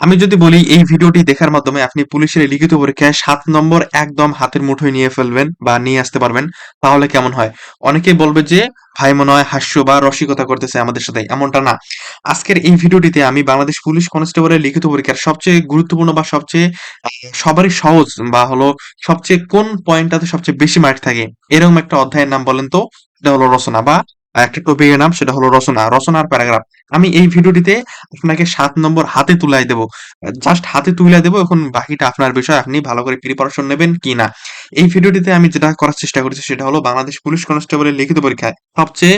আমি যদি বলি, এই ভিডিওটি দেখার মাধ্যমে আপনি পুলিশের লিখিত পরীক্ষায় সাত নম্বর একদম হাতের মুঠোয় নিয়ে ফেলবেন বা নিয়ে আসতে পারবেন, তাহলে কেমন হয়? অনেকেই বলবে যে, ভাই, মনে হয় হাস্য বা রসিকতা করতেছে আমাদের সাথে। এমনটা না। আজকের এই ভিডিওটিতে আমি বাংলাদেশ পুলিশ কনস্টেবলের লিখিত পরীক্ষার সবচেয়ে গুরুত্বপূর্ণ বা সবচেয়ে সবারই সহজ বা হলো সবচেয়ে কোন পয়েন্টটাতে সবচেয়ে বেশি মার্ক থাকে? এরকম একটা অধ্যায়ের নাম বলেন তো এটা হলো রচনা বা একটা টপিকের নাম সেটা হলো রচনা। রচনার প্যারাগ্রাফ। আমি এই ভিডিওটিতে আপনাকে সাত নম্বর হাতে তুলাই দেব। জাস্ট হাতে তুলে দেবো, এখন বাকিটা আপনার বিষয়, আপনি ভালো করে প্রিপারেশন নেবেন কি না এই ভিডিওটিতে আমি যেটা করার চেষ্টা করেছি সেটা হলো বাংলাদেশ পুলিশ কনস্টেবলের লিখিত পরীক্ষায় সবচেয়ে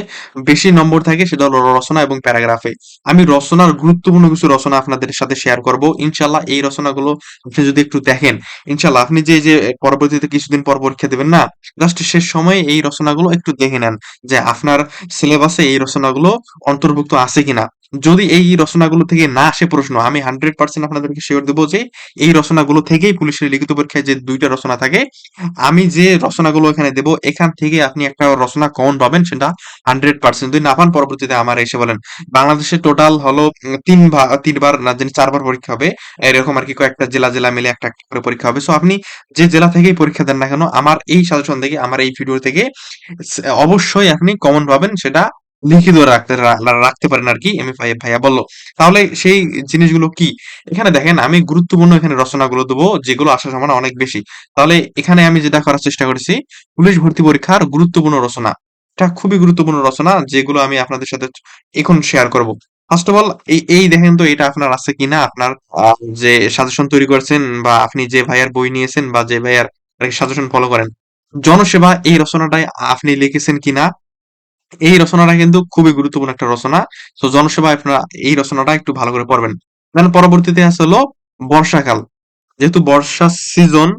বেশি নম্বর থাকে সেটা হলো রচনা এবং প্যারাগ্রাফে। আমি রচনার গুরুত্বপূর্ণ কিছু রচনা আপনাদের সাথে শেয়ার করব। ইনশাল্লাহ এই রচনাগুলো আপনি যদি একটু দেখেন ইনশাল্লাহ আপনি যে যে পরবর্তীতে কিছুদিন পর পরীক্ষা দেবেন না জাস্ট শেষ সময়ে এই রচনাগুলো একটু দেখে নেন যে আপনার সিলেবাসে এই রচনাগুলো অন্তর্ভুক্ত আছে কিনা। যদি এই রচনাগুলো থেকে না আসে প্রশ্ন, আমি হান্ড্রেড পার্সেন্ট আপনাদেরকে শেয়ার দেবো যে এই রচনাগুলো থেকেই পুলিশের লিখিত পরীক্ষায় যে দুইটা রচনা থাকে, আমি যে রচনাগুলো এখানে দেবো, এখান থেকে আপনি একটা রচনা কমন পাবেন সেটা হান্ড্রেড পার্সেন্ট যদি না পান, পরবর্তীতে আমার এসে বলেন, বাংলাদেশে টোটাল হলো তিন তিনবার না, জানি চারবার পরীক্ষা হবে, এরকম আর কি কয়েকটা জেলা জেলা মিলে একটা একটা করে পরীক্ষা হবে। সো আপনি যে জেলা থেকেই পরীক্ষা দেন না কেন, আমার এই সাজেশন থেকে, আমার এই ভিডিও থেকে, অবশ্যই আপনি কমন পাবেন সেটা লিখিত রাখতে রাখতে পারেন আর কি এম ভাইয়া ভাইয়া বলল। তাহলে সেই জিনিসগুলো কি? এখানে দেখেন আমি গুরুত্বপূর্ণ এখানে রচনাগুলো দেবো, যেগুলো আসার সম্ভাবনা অনেক বেশি। তাহলে এখানে আমি যেটা করার চেষ্টা করেছি, পুলিশ ভর্তি পরীক্ষার গুরুত্বপূর্ণ রচনা। এটা খুবই গুরুত্বপূর্ণ রচনা, যেগুলো আমি আপনাদের সাথে এখন শেয়ার করব। ফার্স্ট অফ অল এই এই দেখেন তো এটা আপনার আছে কিনা, আপনার যে সাজেশন তৈরি করেছেন বা আপনি যে ভাইয়ার বই নিয়েছেন বা যে ভাইয়ার সাজেশন ফলো করেন। জনসেবা এই রচনাটাই আপনি লিখেছেন কিনা এই রচনাটা কিন্তু খুবই গুরুত্বপূর্ণ একটা রচনা। তো জনসেবা আপনারা এই রচনাটা একটু ভালো করে পড়বেন। দেন পরবর্তীতে আছে হলো বর্ষাকাল। যেহেতু বর্ষা সিজন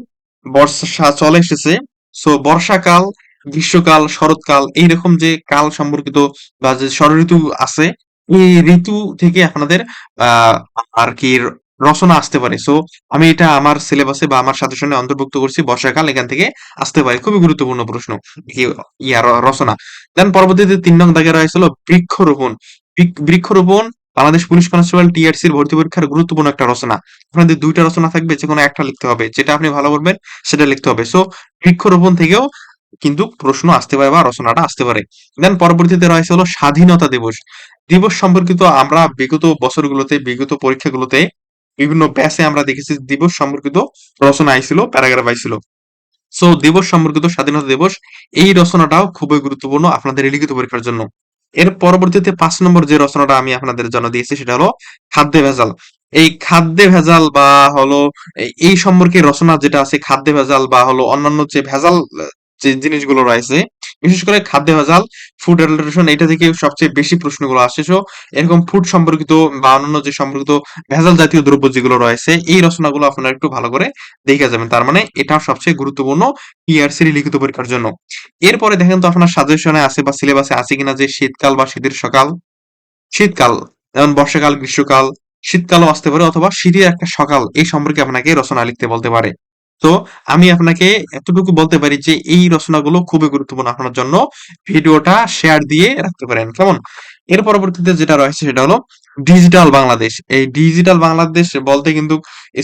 বর্ষা চলে এসেছে সো বর্ষাকাল, গ্রীষ্মকাল, শরৎকাল এইরকম যে কাল সম্পর্কিত বা যে ষড় ঋতু আছে, এই ঋতু থেকে আপনাদের, আহ, আর কি রচনা আসতে পারে। সো আমি এটা আমার সিলেবাসে বা আমার সাজেশনে অন্তর্ভুক্ত করছি, বর্ষাকাল, এখান থেকে আসতে পারে। খুবই গুরুত্বপূর্ণ প্রশ্ন কি ইয়া রচনা। দেন পরবর্তীতে তিন নং দাগে রয়েছে হলো বৃক্ষরোপণ। বৃক্ষরোপণ বাংলাদেশ পুলিশ কনস্টেবল টিআরসির ভর্তি পরীক্ষার গুরুত্বপূর্ণ একটা রচনা। আপনাদের দুইটা রচনা থাকবে, যে কোনো একটা লিখতে হবে। যেটা আপনি ভালো করবেন, সেটা লিখতে হবে। সো বৃক্ষরোপণ থেকেও কিন্তু প্রশ্ন আসতে পারে বা রচনাটা আসতে পারে। দেন পরবর্তীতে রয়েছে হলো স্বাধীনতা দিবস। দিবস সম্পর্কিত আমরা বিগত বছরগুলোতে, বিগত পরীক্ষাগুলোতে বিভিন্ন ব্যাচে আমরা দেখেছি দিবস সম্পর্কিত রচনা আইছিল প্যারাগ্রাফ আইছিল। সো দিবস সম্পর্কিত স্বাধীনতা দিবস, এই রচনাটাও খুবই গুরুত্বপূর্ণ আপনাদের লিখিত পরীক্ষার জন্য। এর পরবর্তীতে পাঁচ নম্বর যে রচনাটা আমি আপনাদের জন্য দিয়েছি, সেটা হলো খাদ্যে ভেজাল। এই খাদ্যে ভেজাল বা হলো এই সম্পর্কে রচনা যেটা আছে, খাদ্যে ভেজাল বা হলো অন্যান্য যে ভেজাল, যে জিনিসগুলো রয়েছে বিশেষ করে খাদ্যে ভেজাল ফুড অ্যাডাল্টারেশন এটা থেকে সবচেয়ে বেশি প্রশ্নগুলো আসে। সো এরকম ফুড সম্পর্কিত বা অন্যান্য যে সম্পর্কিত ভেজাল জাতীয় দ্রব্য যেগুলো রয়েছে, এই রচনাগুলো আপনারা একটু ভালো করে দেখে যাবেন। তার মানে এটা সবচেয়ে গুরুত্বপূর্ণ টিআরসির লিখিত পরীক্ষার জন্য। এরপরে দেখেন তো আপনার সাজেশনে আছে বা সিলেবাসে আছে কিনা যে শীতকাল বা শীতের সকাল। শীতকাল, যেমন বর্ষাকাল, গ্রীষ্মকাল, শীতকালও আসতে পারে অথবা শীতের একটা সকাল, এই সম্পর্কে আপনাকে রচনা লিখতে বলতে পারে। তো আমি আপনাকে এতটুকু বলতে পারি যে এই রচনাগুলো খুবই গুরুত্বপূর্ণ আপনার জন্য। ভিডিওটা শেয়ার দিয়ে রাখতে পারেন, কেমন? এর পরবর্তীতে যেটা রয়েছে সেটা হলো ডিজিটাল বাংলাদেশ। এই ডিজিটাল বাংলাদেশ বলতে কিন্তু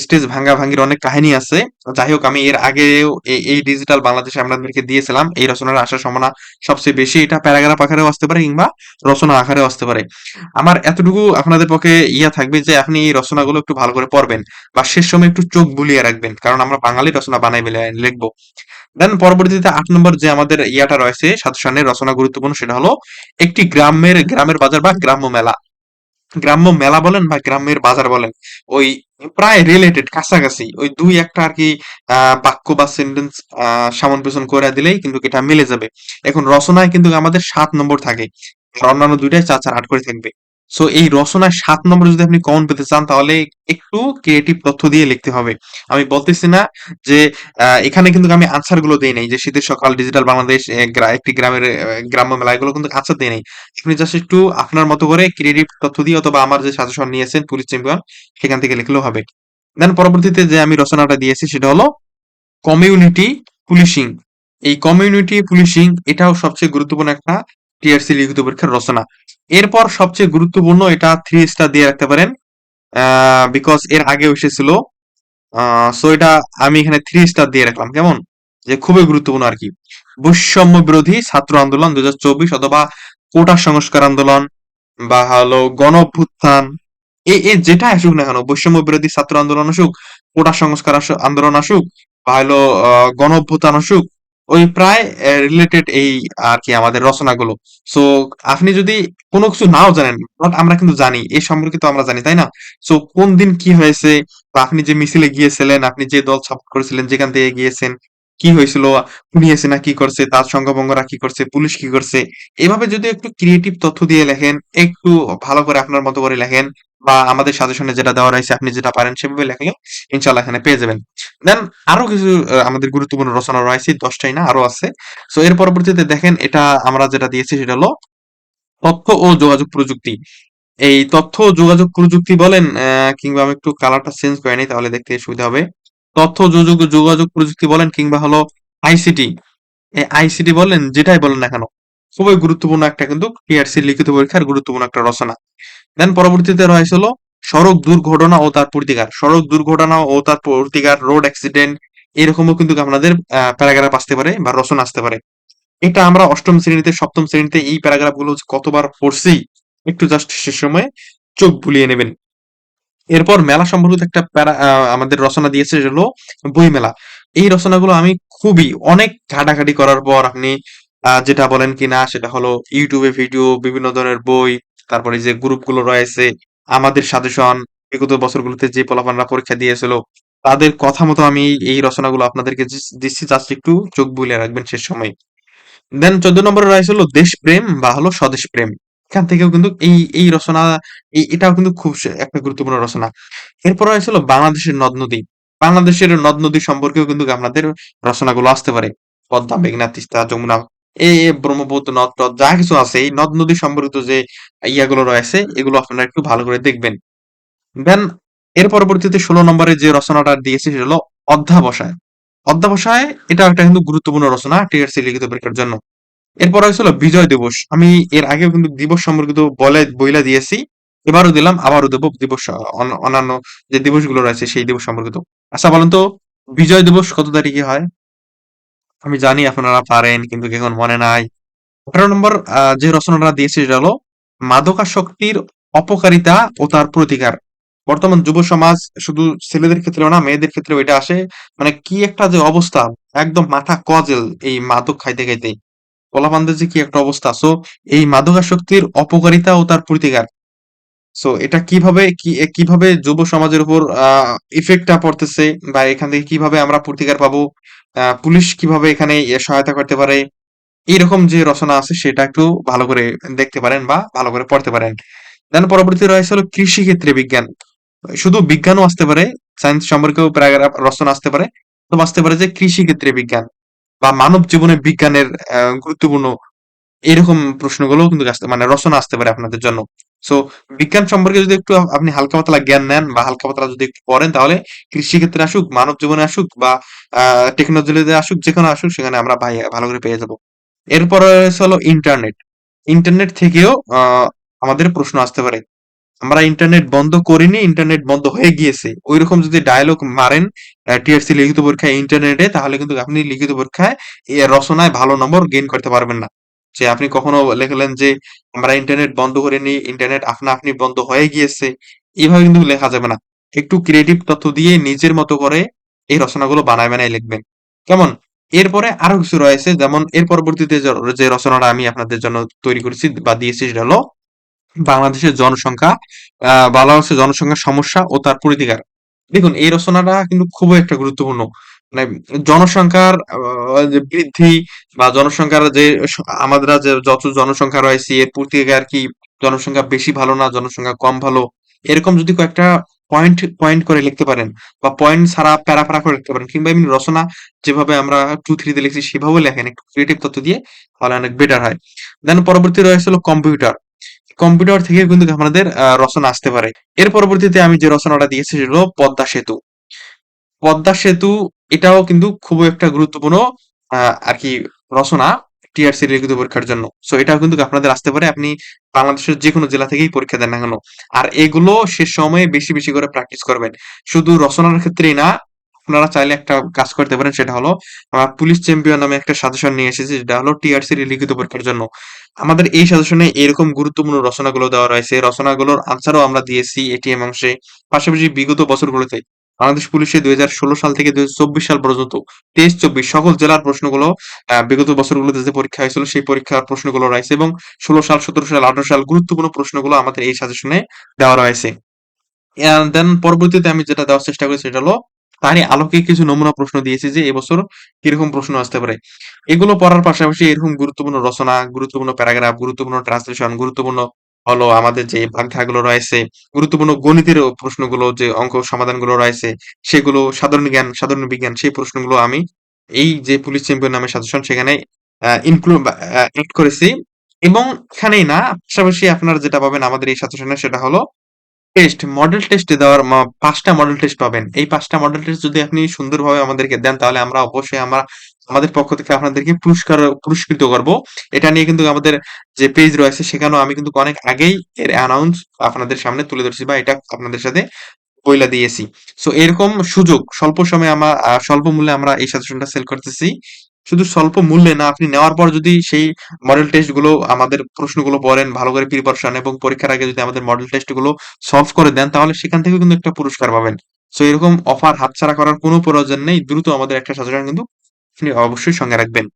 স্টেজ ভাঙ্গা ভাঙ্গির অনেক কাহিনী আছে। যাই হোক, আমি এর আগেও এই ডিজিটাল বাংলাদেশে আপনাদেরকে দিয়েছিলাম। এই রচনার আসার সম্ভাবনা সবচেয়ে বেশি। এটা প্যারাগ্রাফ আকারেও আসতে পারে কিংবা রচনা আকারেও আসতে পারে। আমার এতটুকু আপনাদের পক্ষে ইয়া থাকবে যে, আপনি এই রচনাগুলো একটু ভালো করে পড়বেন বা শেষ সময় একটু চোখ বুলিয়ে রাখবেন। কারণ আমরা বাঙালি রচনা বানাই বলে লিখব। দেন পরবর্তীতে আট নম্বর যে আমাদের ইয়াটা রয়েছে সাজেশনের রচনা গুরুত্বপূর্ণ সেটা হলো একটি গ্রামের গ্রামের বাজার বা গ্রাম্য মেলা। গ্রাম্য মেলা বলেন বা গ্রামের বাজার বলেন, ওই প্রায় রিলেটেড কাছাকাছি। ওই দুই একটা আর কি বাক্য বা সেন্টেন্স সামন পেছন করে দিলেই কিন্তু এটা মিলে যাবে। এখন রচনায় কিন্তু আমাদের সাত নম্বর থাকে। অন্যান্য দুইটাই চার চার আট করে থাকবে। সো এই রচনায় সাত নম্বর যদি আপনি কমন পেতে চান, তাহলে একটু ক্রিয়েটিভ তথ্য দিয়ে লিখতে হবে। আমি বলতেছি না যে এখানে কিন্তু আমি আনসারগুলো দেই নাই, যে শীতের সকাল ডিজিটাল বাংলাদেশ একটি গ্রামের গ্রাম্য মেলা, এগুলো কিন্তু আনসার দেই নাই। আপনি জাস্ট একটু আপনার মতো করে ক্রিয়েটিভ তথ্য দিয়ে অথবা আমার যে সাজেশন নিয়েছেন পুলিশ চ্যাম্পিয়ন সেখান থেকে লিখলেও হবে। দেন পরবর্তীতে যে আমি রচনাটা দিয়েছি, সেটা হলো কমিউনিটি পুলিশিং এই কমিউনিটি পুলিশিং এটাও সবচেয়ে গুরুত্বপূর্ণ একটা টিআরসি লিখিত পরীক্ষার রচনা। এরপর সবচেয়ে গুরুত্বপূর্ণ এটা থ্রি স্টার দিয়ে রাখতে পারেন বিকজ এর আগে এসেছিল সো এটা আমি এখানে থ্রি স্টার দিয়ে রাখলাম কেমন? যে খুবই গুরুত্বপূর্ণ আর কি। বৈষম্য বিরোধী ছাত্র আন্দোলন দুই হাজার চব্বিশ অথবা কোটা সংস্কার আন্দোলন বা হলো গণ অভ্যুত্থান এ যেটা আসুক না কেন বৈষম্য বিরোধী ছাত্র আন্দোলন আসুক কোটা সংস্কার আন্দোলন আসুক বা হলো আহ, গণ অভ্যুত্থান আসুক ওই প্রায় রিলেটেড এই আর কি আমাদের রচনাগুলো। সো আপনি যদি কোনো কিছু নাও জানেন আমরা কিন্তু জানি, এই সম্পর্কিত আমরা জানি, তাই না? সো কোন দিন কি হয়েছে, বা আপনি যে মিছিলে গিয়েছিলেন, আপনি যে দল সাপোর্ট করেছিলেন, যেখান থেকে গিয়েছেন, কি হয়েছিল, খুনিয়েছে না কি করছে, তার সঙ্গভঙ্গরা কি করছে, পুলিশ কি করছে, এভাবে যদি একটু ক্রিয়েটিভ তথ্য দিয়ে লেখেন, একটু ভালো করে আপনার মতো করে লেখেন বা আমাদের সাজেশনে যেটা দেওয়া রয়েছে, আপনি যেটা পারেন সেভাবে লেখলে ইনশাল্লাহ এখানে পেয়ে যাবেন। দেন আরও কিছু আমাদের গুরুত্বপূর্ণ রচনা রয়েছে, দশটাই না, আরও আছে। সো এর পরবর্তীতে দেখেন, এটা আমরা যেটা দিয়েছি সেটা হলো তথ্য ও যোগাযোগ প্রযুক্তি। এই তথ্য যোগাযোগ প্রযুক্তি বলেন কিংবা আমি একটু কালারটা চেঞ্জ করে নিই, তাহলে দেখতে সুবিধা হবে। তথ্য যোগাযোগ যোগাযোগ প্রযুক্তি বলেন, কিংবা হলো আইসিটি এই আইসিটি বলেন, যেটাই বলেন না কেন, খুবই গুরুত্বপূর্ণ একটা কিন্তু টিআরসি লিখিত পরীক্ষার গুরুত্বপূর্ণ একটা রচনা। দেন পরবর্তীতে রয়েছে হলো সড়ক দুর্ঘটনা ও তার প্রতিকার। সড়ক দুর্ঘটনা ও তার প্রতিকার রোড অ্যাক্সিডেন্ট এরকমও কিন্তু আপনাদের প্যারাগ্রাফ আসতে পারে বা রচনা আসতে পারে। এটা আমরা অষ্টম শ্রেণীতে, সপ্তম শ্রেণীতে এই প্যারাগ্রাফগুলো কতবার পড়ছি? একটু জাস্ট সে সময় চোখ বুলিয়ে নেবেন। এরপর মেলা সম্পর্কিত একটা প্যারা আমাদের রচনা দিয়েছে হলো বই মেলা এই রচনাগুলো আমি খুবই, অনেক ঘাটাঘাটি করার পর আপনি যেটা বলেন কিনা সেটা হলো ইউটিউবে ভিডিও বিভিন্ন ধরনের বই তারপরে যে গ্রুপগুলো রয়েছে, আমাদের সাজেশন, বিগত বছরগুলোতে যে পোলাপানরা পরীক্ষা দিয়েছিল, তাদের কথা মতো আমি এই রচনাগুলো আপনাদেরকে দিচ্ছি জাস্ট একটু চোখ বুলিয়ে রাখবেন শেষ সময়। দেন চোদ্দ নম্বরে রয়েছে হলো দেশপ্রেম বা হলো স্বদেশ প্রেম। এখান থেকেও কিন্তু এই এই রচনা এটাও কিন্তু খুব একটা গুরুত্বপূর্ণ রচনা। এরপর রয়েছে হলো বাংলাদেশের নদ নদী। বাংলাদেশের নদ নদী সম্পর্কেও কিন্তু আপনাদের রচনাগুলো আসতে পারে। পদ্মা, মেঘনা, তিস্তা, যমুনা এই ব্রহ্মপুত্র নদ টদ যা কিছু আছে, এই নদ নদী সম্পর্কিত যে ইয়াগুলো রয়েছে, এগুলো আপনারা একটু ভালো করে দেখবেন। দেন এর পরবর্তীতে ষোলো নম্বরে যে রচনাটা দিয়েছে, সেটা হলো অধ্যাবসায়। অধ্যাবসায়, এটা একটা কিন্তু গুরুত্বপূর্ণ রচনা, টিআরসি লিখিত পরীক্ষার জন্য। এরপর হয়েছিল বিজয় দিবস। আমি এর আগেও কিন্তু দিবস সম্পর্কিত বলে, বইলা দিয়েছি, এবারও দিলাম, আবারও দেবো দিবস অন্যান্য যে দিবসগুলো রয়েছে, সেই দিবস সম্পর্কিত। আচ্ছা বলেন তো, বিজয় দিবস কত তারিখে হয়? আমি জানি আপনারা পারেন, কিন্তু এখন মনে নাই। আঠারো নম্বর যে রচনাটা দিয়েছে সেটা হলো মাদকাসক্তির অপকারিতা ও তার প্রতিকার। বর্তমান যুব সমাজ শুধু ছেলেদের ক্ষেত্রেও না, মেয়েদের ক্ষেত্রেও এটা আসে। মানে কি একটা যে অবস্থা, একদম মাথা কজেল এই মাদক খাইতে খাইতে। পোলাপানদের যে কি একটা অবস্থা। সো এই মাদকাসক্তির অপকারিতা ও তার প্রতিকার। সো এটা কীভাবে কীভাবে যুব সমাজের উপর ইফেক্টটা পড়তেছে বা এখান থেকে কীভাবে আমরা প্রতিকার পাবো পুলিশ কীভাবে এখানে সহায়তা করতে পারে এইরকম যে রচনা আছে সেটা একটু ভালো করে দেখতে পারেন বা ভালো করে পড়তে পারেন। দেন পরবর্তী রয়েছে হলো কৃষি ক্ষেত্রে বিজ্ঞান। শুধু বিজ্ঞানও আসতে পারে সায়েন্স সম্পর্কেও প্যারাগ্রাফ, রচনা আসতে পারে তো আসতে পারে যে কৃষি ক্ষেত্রে বিজ্ঞান বা মানব জীবনে বিজ্ঞানের গুরুত্বপূর্ণ এরকম প্রশ্নগুলো কিন্তু মানে রচনা আসতে পারে আপনাদের জন্য। সো বিজ্ঞান সম্পর্কে যদি একটু আপনি হালকা পাতলা জ্ঞান নেন বা হালকা পাতলা যদি একটু পড়েন, তাহলে কৃষি ক্ষেত্রে আসুক মানব জীবনে আসুক বা টেকনোলজিতে আসুক, যেখানে আসুক, সেখানে আমরা ভালো করে পেয়ে যাব। এরপরে হলো ইন্টারনেট ইন্টারনেট থেকেও আমাদের প্রশ্ন আসতে পারে। আমরা ইন্টারনেট বন্ধ করিনি ইন্টারনেট বন্ধ হয়ে গিয়েছে। ওইরকম যদি ডায়লগ মারেন টিআরসি লিখিত পরীক্ষায় ইন্টারনেটে তাহলে কিন্তু আপনি লিখিত পরীক্ষায় রচনায় ভালো নম্বর গেইন করতে পারবেন না। যে আপনি কখনো লিখলেন যে, আমরা ইন্টারনেট বন্ধ করিনি ইন্টারনেট আপনা আপনি বন্ধ হয়ে গিয়েছে। এইভাবে কিন্তু লেখা যাবে না। একটু ক্রিয়েটিভ তথ্য দিয়ে নিজের মতো করে এই রচনাগুলো বানায় বানায় লিখবেন। কেমন? এরপরে আরও কিছু রয়েছে, যেমন এর পরবর্তীতে যে রচনাটা আমি আপনাদের জন্য তৈরি করেছি বা দিয়েছি সেটা হলো, বাংলাদেশের জনসংখ্যা বাংলাদেশের জনসংখ্যার সমস্যা ও তার পরিধিকার দেখুন, এই রচনাটা কিন্তু খুবই একটা গুরুত্বপূর্ণ। মানে জনসংখ্যার বৃদ্ধি বা জনসংখ্যার যে আমাদের যে যত জনসংখ্যা রয়েছে, এর প্রতিকার কি জনসংখ্যা বেশি ভালো না, জনসংখ্যা কম ভালো, এরকম যদি কয়েকটা পয়েন্ট পয়েন্ট করে লিখতে পারেন বা পয়েন্ট ছাড়া প্যারা প্যারা করে লিখতে পারেন, কিংবা এমনি রচনা যেভাবে আমরা টু থ্রিতে লিখছি সেভাবে লেখেন, একটু ক্রিয়েটিভ তথ্য দিয়ে তাহলে অনেক বেটার হয়। দেন পরবর্তী রয়েছে হলো কম্পিউটার কম্পিউটার থেকে কিন্তু আমাদের রচনা আসতে পারে। এর পরবর্তীতে আমি যে রচনাটা দিয়েছি সেটা হলো পদ্মা সেতু। পদ্মা সেতু এটাও কিন্তু খুব একটা গুরুত্বপূর্ণ আর কি রচনা টিআরসি লিখিত পরীক্ষার জন্য। সো এটাও কিন্তু আপনাদের আসতে পারে। আপনি বাংলাদেশের যে কোনো জেলা থেকেই পরীক্ষা দেন না কেন। আর এগুলো শেষ সময়ে বেশি, বেশি করে প্র্যাকটিস করবেন। শুধু রচনার ক্ষেত্রেই না, আপনারা চাইলে একটা কাজ করতে পারেন সেটা হলো আ পুলিশ চ্যাম্পিয়ন নামে একটা সাজেশন নিয়ে এসেছি যেটা হলো টিআরসির লিখিত পরীক্ষার জন্য। আমাদের এই সাজেশনে এরকম গুরুত্বপূর্ণ রচনাগুলো দেওয়া রয়েছে। রচনাগুলোর আনসারও আমরা দিয়েছি এটিএম অংশে। পাশাপাশি বিগত বছরগুলোতে বাংলাদেশ পুলিশে ২০১৬ সাল থেকে ২০২৪ সাল পর্যন্ত ২৩-২৪ সকল জেলার প্রশ্নগুলো বিগত বছরগুলোতে যে পরীক্ষা হয়েছিল সেই পরীক্ষার প্রশ্নগুলো রয়েছে এবং ১৬ সাল, ১৭ সাল, ১৮ সাল গুরুত্বপূর্ণ প্রশ্নগুলো আমাদের এই সাজেশনে দেওয়া রয়েছে। দেন পরবর্তীতে আমি যেটা দেওয়ার চেষ্টা করি সেটা হলো তারই আলোকে কিছু নমুনা প্রশ্ন দিয়েছি যে এবছর কীরকম প্রশ্ন আসতে পারে। এগুলো পড়ার পাশাপাশি এরকম গুরুত্বপূর্ণ রচনা, গুরুত্বপূর্ণ প্যারাগ্রাফ, গুরুত্বপূর্ণ ট্রান্সলেশন, গুরুত্বপূর্ণ হলো আমাদের যে বাগধারাগুলো রয়েছে, গুরুত্বপূর্ণ গণিতের প্রশ্নগুলো যে অঙ্ক সমাধানগুলো রয়েছে, সেগুলো সাধারণ জ্ঞান, সাধারণ বিজ্ঞান সেই প্রশ্নগুলো আমি এই যে পুলিশ চ্যাম্পিয়ন নামে সাজেশন সেখানে ইনক্লুড এড করেছি এবং এখানেই না পাশাপাশি আপনারা যেটা পাবেন আমাদের এই সাজেশনে সেটা হলো টেস্ট, মডেল টেস্ট দেওয়ার পাঁচটা মডেল টেস্ট পাবেন। এই পাঁচটা মডেল টেস্ট যদি আপনি সুন্দরভাবে আমাদেরকে দেন তাহলে আমরা অবশ্যই আমরা আমাদের পক্ষ থেকে আপনাদেরকে পুরস্কার পুরস্কৃত করব। এটা নিয়ে কিন্তু আমাদের যে পেজ রয়েছে সেখানেও আমি কিন্তু অনেক আগেই এর অ্যানাউন্স আপনাদের সামনে তুলে ধরছি বা এটা আপনাদের সাথে বইলা দিয়েছি। সো এরকম সুযোগ স্বল্প সময়ে আমা আ স্বল্প মূল্যে আমরা এই সাজেশনটা সেল করতেছি। শুধু স্বল্প মূল্যে না আপনি নেওয়ার পর যদি সেই মডেল টেস্টগুলো আমাদের প্রশ্নগুলো পড়েন, ভালো করে প্রিপারেশন এবং পরীক্ষার আগে যদি আমাদের মডেল টেস্টগুলো সলভ করে দেন তাহলে সেখান থেকে কিন্তু একটা পুরস্কার পাবেন। সো এরকম অফার হাতছাড়া করার কোনো প্রয়োজন নেই। দ্রুত আমাদের একটা সাজেশন কিন্তু আপনি অবশ্যই সঙ্গে রাখবেন।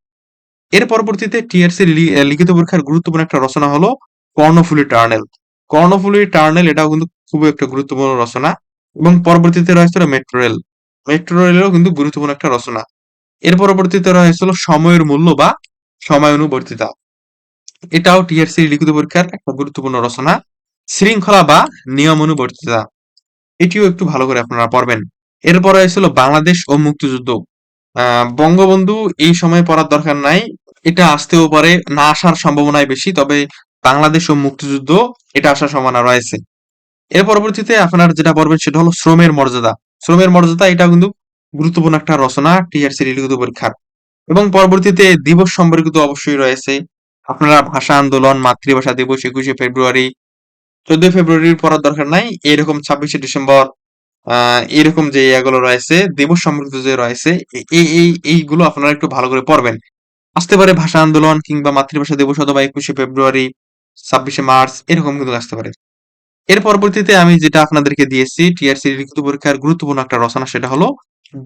এর পরবর্তীতে টিআরসি লিখিত পরীক্ষার গুরুত্বপূর্ণ একটা রচনা হলো কর্ণফুলী টার্নেল কর্ণফুলী টার্নেল এটাও কিন্তু খুবই একটা গুরুত্বপূর্ণ রচনা এবং পরবর্তীতে রয়েছিল মেট্রো রেল। মেট্রো রেলেরও কিন্তু গুরুত্বপূর্ণ একটা রচনা। এর পরবর্তীতে রয়েছিল সময়ের মূল্য বা সময় সময়ানুবর্তিতা। এটাও টিআরসি লিখিত পরীক্ষার একটা গুরুত্বপূর্ণ রচনা। শৃঙ্খলা বা নিয়ম নিয়মানুবর্তিতা। এটিও একটু ভালো করে আপনারা পড়বেন। এরপর রয়েছিল বাংলাদেশ ও মুক্তিযুদ্ধ। বঙ্গবন্ধু এই সময়ে পড়ার দরকার নাই। এটা আসতেও পারে, না আসার সম্ভাবনাই বেশি। তবে বাংলাদেশ ও মুক্তিযুদ্ধ এটা আসার সম্ভাবনা রয়েছে। এর পরবর্তীতে আপনার যেটা পড়বেন সেটা হলো শ্রমের মর্যাদা। শ্রমের মর্যাদা এটা কিন্তু গুরুত্বপূর্ণ একটা রচনা টিআরসি লিখিত পরীক্ষার। এবং পরবর্তীতে দিবস সম্পর্কিত অবশ্যই রয়েছে। আপনারা ভাষা আন্দোলন, মাতৃভাষা দিবস ২১শে ফেব্রুয়ারি, ১৪ই ফেব্রুয়ারির পড়ার দরকার নাই। এরকম ২৬শে ডিসেম্বর এরকম যে ইয়াগুলো রয়েছে, দিবস সম্পর্কিত যে রয়েছে এই এই এইগুলো আপনারা একটু ভালো করে পড়বেন। আসতে পারে ভাষা আন্দোলন কিংবা মাতৃভাষা দিবস অথবা ২১শে ফেব্রুয়ারি, ২৬শে মার্চ এরকম কিন্তু আসতে পারে। এর পরবর্তীতে আমি যেটা আপনাদেরকে দিয়েছি টিআরসি লিখিত পরীক্ষার গুরুত্বপূর্ণ একটা রচনা সেটা হলো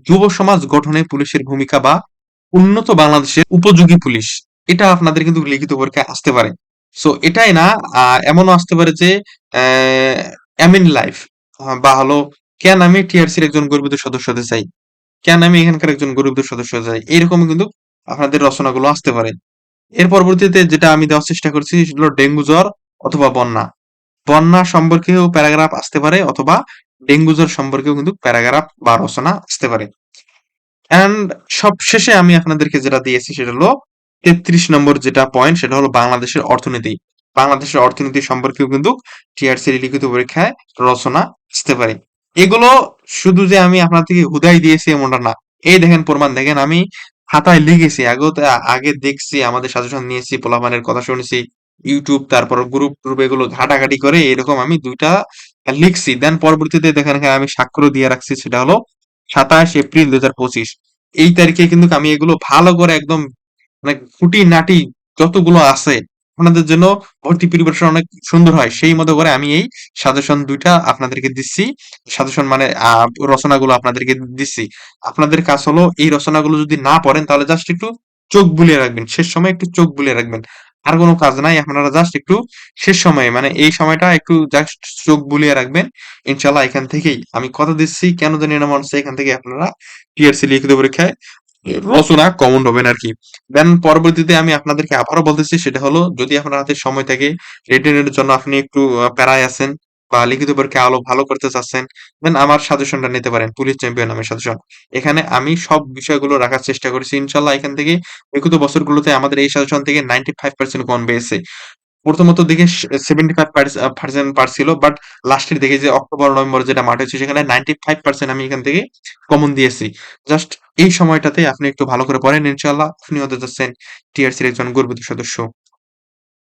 যুব সমাজ গঠনে পুলিশের ভূমিকা বা উন্নত বাংলাদেশের উপযোগী পুলিশ। এটা আপনাদের কিন্তু লিখিত পরীক্ষায় আসতে পারে। সো এটাই না এমনও আসতে পারে যে অ্যা এম লাইফ বা হলো কেন আমি টিআরসির একজন গর্বিত সদস্য হতে চাই? কেন আমি এখানকার একজন গর্বিত সদস্য হতে চাই? এরকমও কিন্তু আপনাদের রচনাগুলো আসতে পারে। এর পরবর্তীতে যেটা আমি দেওয়ার চেষ্টা করছি সেটা হলো ডেঙ্গু জ্বর অথবা বন্যা। বন্যা সম্পর্কেও প্যারাগ্রাফ আসতে পারে অথবা ডেঙ্গু জ্বর সম্পর্কেও কিন্তু প্যারাগ্রাফ বা রচনা আসতে পারে। অ্যান্ড সবশেষে আমি আপনাদেরকে যেটা দিয়েছি সেটা হলো ৩৩ নম্বর যেটা পয়েন্ট সেটা হলো বাংলাদেশের অর্থনীতি। বাংলাদেশের অর্থনীতি সম্পর্কেও কিন্তু টিআরসি লিখিত পরীক্ষায় রচনা আসতে পারে। এগুলো শুধু যে আমি আপনার থেকে হুদাই দিয়েছি এমনটা না। এই দেখেন প্রমাণ দেখেন আমি খাতায় লিখেছি। আগেও আগে দেখছি আমাদের সাজেশন নিয়েছি, পোলাপানের কথা শুনেছি। ইউটিউব তারপর গ্রুপ ট্রুপ এগুলো ঘাটাঘাটি করে এরকম আমি দুইটা লিখছি। দেন পরবর্তীতে দেখেন আমি স্বাক্ষরও দিয়ে রাখছি সেটা হলো ২৭ এপ্রিল ২০২৫ এই তারিখে কিন্তু আমি এগুলো ভালো করে একদম মানে খুঁটিনাটি যতগুলো আছে আপনাদের জন্য ভর্তি প্রিপারেশন অনেক সুন্দর হয়। সেই মতো করে আমি এই সাজেশন দুইটা আপনাদেরকে দিচ্ছি। সাজেশন মানে রচনাগুলো আপনাদেরকে দিচ্ছি। আপনাদের কাজ হলো এই রচনাগুলো যদি না পড়েন, তাহলে জাস্ট একটু চোখ বুলিয়ে রাখবেন। শেষ সময়ে একটু চোখ বুলিয়ে রাখবেন। আর কোনো কাজ নাই। আপনারা জাস্ট একটু শেষ সময়ে মানে এই সময়টা একটু জাস্ট চোখ বুলিয়ে রাখবেন। ইনশাআল্লাহ এখান থেকেই আমি কথা দিচ্ছি কেন জানি না মনে হচ্ছে এখান থেকে আপনারা টিআরসি লিখিত পরীক্ষায় রচনা কমন পাবেন আরকি। দেন পরবর্তীতে আমি আপনাদেরকে আবারও বলতেছি সেটা হলো যদি আপনার হাতে সময় থাকে রিটেন এর জন্য আপনি একটু প্যারায় আছেন বা লিখিত পরীক্ষা আলো ভালো করতে চাচ্ছেন, দেন আমার সাজেশনটা নিতে পারেন। পুলিশ চ্যাম্পিয়ন নামের সাজেশন। এখানে আমি সব বিষয়গুলো রাখার চেষ্টা করেছি। ইনশাল্লাহ এখান থেকে বিগত বছরগুলোতে আমাদের এই সাজেশন থেকে 95% কমন পেয়েছে। প্রথমত দিকে স 75 পার্স আ পার্সেন্ট পারছিল বাট লাস্টের দিকে যে অক্টোবর, নভেম্বর যেটা মাঠ হয়েছে সেখানে 95% আমি এখান থেকে কমন দিয়েছি। জাস্ট এই সময়টাতে আপনি একটু ভালো করে পড়েন ইনশাল্লাহ আপনি হতে যাচ্ছেন টিআরসির একজন গর্বিত সদস্য।